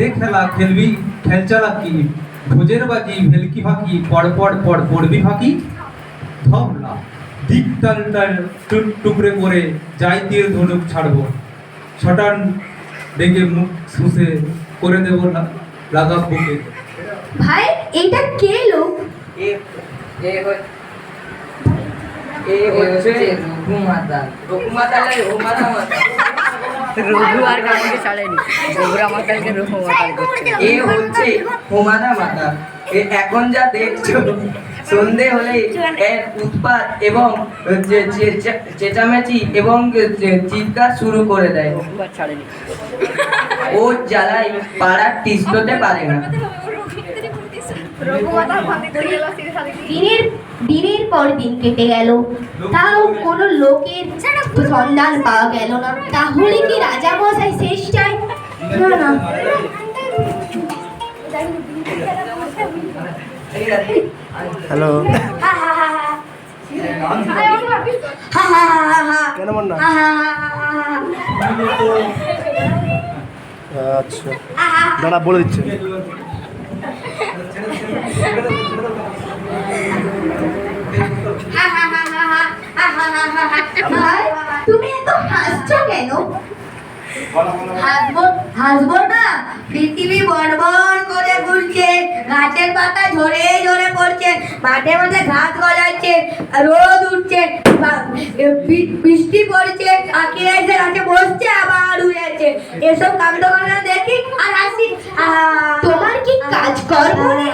যে খেলা খেলবি খেল চালাকি ভোজের বাজি ভেলকি ফাঁকি? পড় পড় পড় পড়বি ফাঁকি? ধমলা দিক টাল টাল টুক টুকরে করে যাই তীর ধনুক ছাড়বো। ছটান ডেকে মুখ শুষে করে দেবো লাগা বুকে। ভাই এটা কে লোক? এ এ হচ্ছে এ হচ্ছে রঘুমাতা। রঘুমাতা লাগে রঘুমাতা মাতা রঘু আর কাউকে ছাড়েনি। রঘুর আমার কালকে রঘু মাতাল করছে। এ হচ্ছে হোমানা মাতা। এ এখন যা দেখছ সন্ধে হলে এর উৎপাত এবং চেঁচামেচি এবং চিৎকার শুরু করে দেয়। ও জ্বালায় পাড়ার টিস্টতে পারে না। দিনের দিনের পর দিন কেটে গেল। তাও কোনো লোকের সন্ধান পাওয়া গেল না। তাহলে কি রাজা বসাই শেষটায় না না। হ্যালো। আচ্ছা। দাঁড়া, বলে দিচ্ছে। তুমি এত হাসছো কেন? হাসবো না। পৃথিবী বনবন করে ঘুরছে গাছের পাতা ঝরে ঝরে পড়ছে মাঠে মাঠে ঘাস গজাচ্ছে রোদ উঠছে বৃষ্টি পড়ছে পাখিরা এসে গাছে বসছে আবার উড়েছে এসব কাণ্ড দেখি আর হাসি। তোমার কি কাজ কর্ম নেই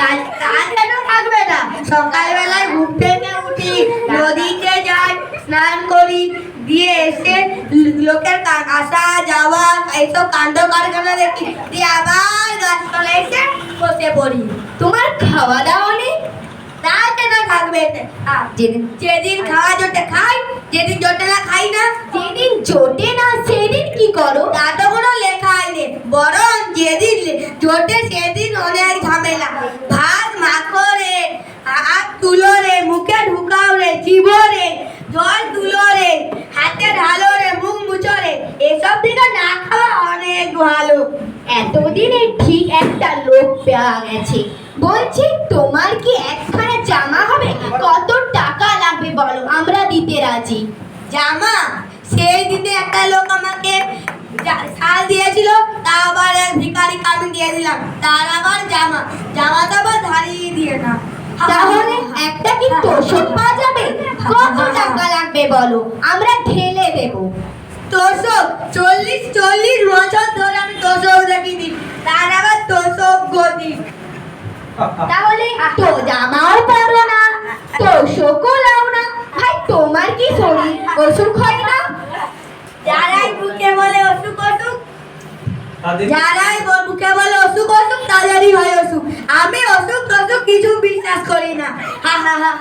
কাজ কাজ কেন থাকবে না সকালবেলায় ঘুম থেকে উঠি, নদীতে যাই, স্নান করি, দিয়ে এসে লোকের আসা, যাওয়া, এইসব কাণ্ড কারখানা দেখি, দিয়ে আবার গাছতলা এসে বসে পড়ি। তোমার খাওয়া দাওয়া নেই? তা কেন থাকবে যেদিন যেদিন খাওয়া জোটে খাই, যেদিন জোটে না খাই না, যেদিন জোটে না, সেদিন কি করো? তা তো কোনো লেখাই নেই। বরং যেদিন জোটে, সেদিন অনেক ঝামেলা। ভাত মাখো রে হাত তুলো রে মুখে ঢুকাও রে চিবো রে জল তুলো রে হাতে ঢালো রে মুখ মুছো রে এসব থেকে না খাওয়া অনেক ভালো। এতদিনে ঠিক একটা লোক পাওয়া গেছে। বলছি, তোমার কি একখানা জামা হবে? কত টাকা লাগবে বলো, আমরা দিতে রাজি। জামা? সেই দিনে একটা লোক আমাকে আমি দিয়ে দিলাম তার আবার জামা আবার ধারিয়ে দিয়ে না। তাহলে একটা কি তোষক পাওয়া যাবে? কত টাকা লাগবে বলো? আমরা ঢেলে দেব। তোষক চল্লিশ চল্লিশ বছর ধরে আমি তোষক দেখিনি। তার আবার তোষক গদি তাহলে তো জামাও পারো না তো শোকও লাও না। ভাই তোমার কি শরীর? অসুখ হয় না যারাই বলব কেবল অসুখ অসুখ তাদেরই হয় অসুখ আমি অসুখ অসুখ কিছু বিশ্বাস করি না হা হা হা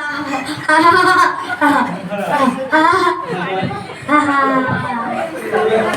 হা